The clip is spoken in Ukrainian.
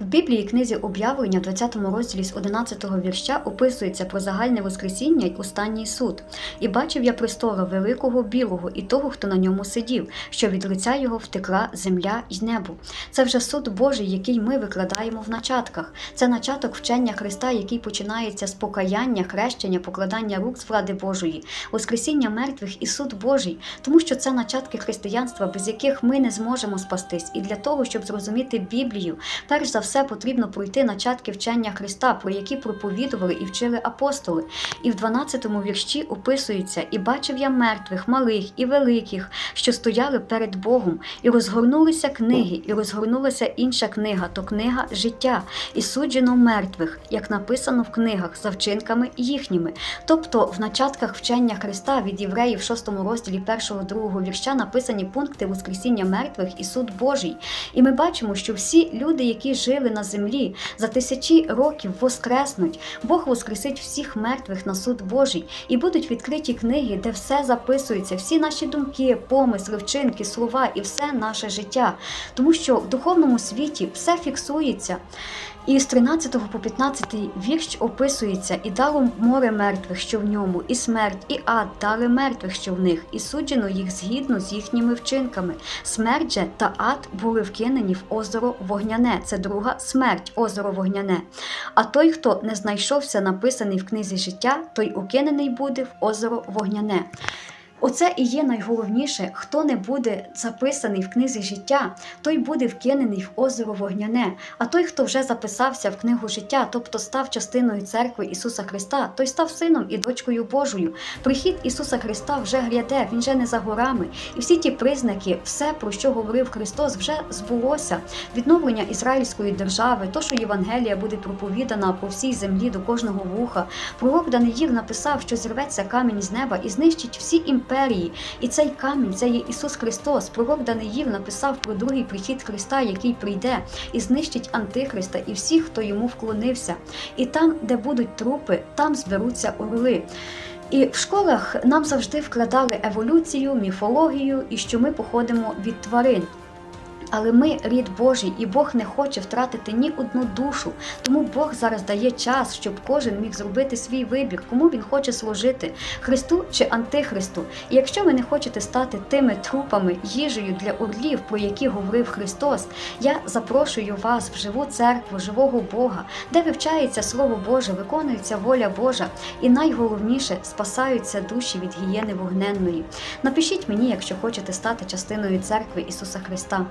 В Біблії книзі об'явлення, в 20 розділі з 11 вірша, описується про загальне воскресіння й останній суд. І бачив я престола великого білого і того, хто на ньому сидів, що від лиця його втекла земля й небо. Це вже суд Божий, який ми викладаємо в начатках. Це начаток вчення Христа, який починається з покаяння, хрещення, покладання рук з влади Божої, воскресіння мертвих і суд Божий, тому що це начатки християнства, без яких ми не зможемо спастись. І для того, щоб зрозуміти Біблію, перш за все потрібно пройти начатки вчення Христа, про які проповідували і вчили апостоли. І в 12-му вірші описується: І бачив я мертвих, малих і великих, що стояли перед Богом, і розгорнулися книги, і розгорнулася інша книга, то книга життя, і суджено мертвих, як написано в книгах за вчинками їхніми. Тобто в начатках вчення Христа від євреїв в 6 розділі 1-2 вірша написані пункти Воскресіння мертвих і суд Божий. І ми бачимо, що всі люди, які жили на землі за тисячі років, воскреснуть. Бог воскресить всіх мертвих на суд Божий, і будуть відкриті книги, де все записується, всі наші думки, помисли, вчинки, слова і все наше життя. Тому що в духовному світі все фіксується. І з 13 по 15 вірш описується і дало море мертвих, що в ньому, і смерть, і ад дали мертвих, що в них, і суджено їх згідно з їхніми вчинками. Смерть же та ад були вкинені в озеро вогняне. Це друга смерть, озеро вогняне. А той, хто не знайшовся написаний в книзі життя, той укинений буде в озеро вогняне. Оце і є найголовніше, хто не буде записаний в книзі життя, той буде вкинений в озеро вогняне. А той, хто вже записався в книгу життя, тобто став частиною церкви Ісуса Христа, той став сином і дочкою Божою. Прихід Ісуса Христа вже гряде, Він вже не за горами. І всі ті признаки, все, про що говорив Христос, вже збулося. Відновлення Ізраїльської держави, то, що Євангелія буде проповідана по всій землі до кожного вуха. Пророк Даниїл написав, що зірветься камінь з неба і знищить всі імперії імперії. І цей камінь це є Ісус Христос. Пророк Даниїл написав про другий прихід Христа, який прийде і знищить Антихриста і всіх, хто йому вклонився. І там, де будуть трупи, там зберуться орли. І в школах нам завжди вкладали еволюцію, міфологію і що ми походимо від тварин. Але ми рід Божий, і Бог не хоче втратити ні одну душу. Тому Бог зараз дає час, щоб кожен міг зробити свій вибір, кому він хоче служити Христу чи Антихристу. І якщо ви не хочете стати тими трупами, їжею для орлів, про які говорив Христос, я запрошую вас в живу церкву, живого Бога, де вивчається Слово Боже, виконується воля Божа, і найголовніше спасаються душі від гієни вогненної. Напишіть мені, якщо хочете стати частиною церкви Ісуса Христа.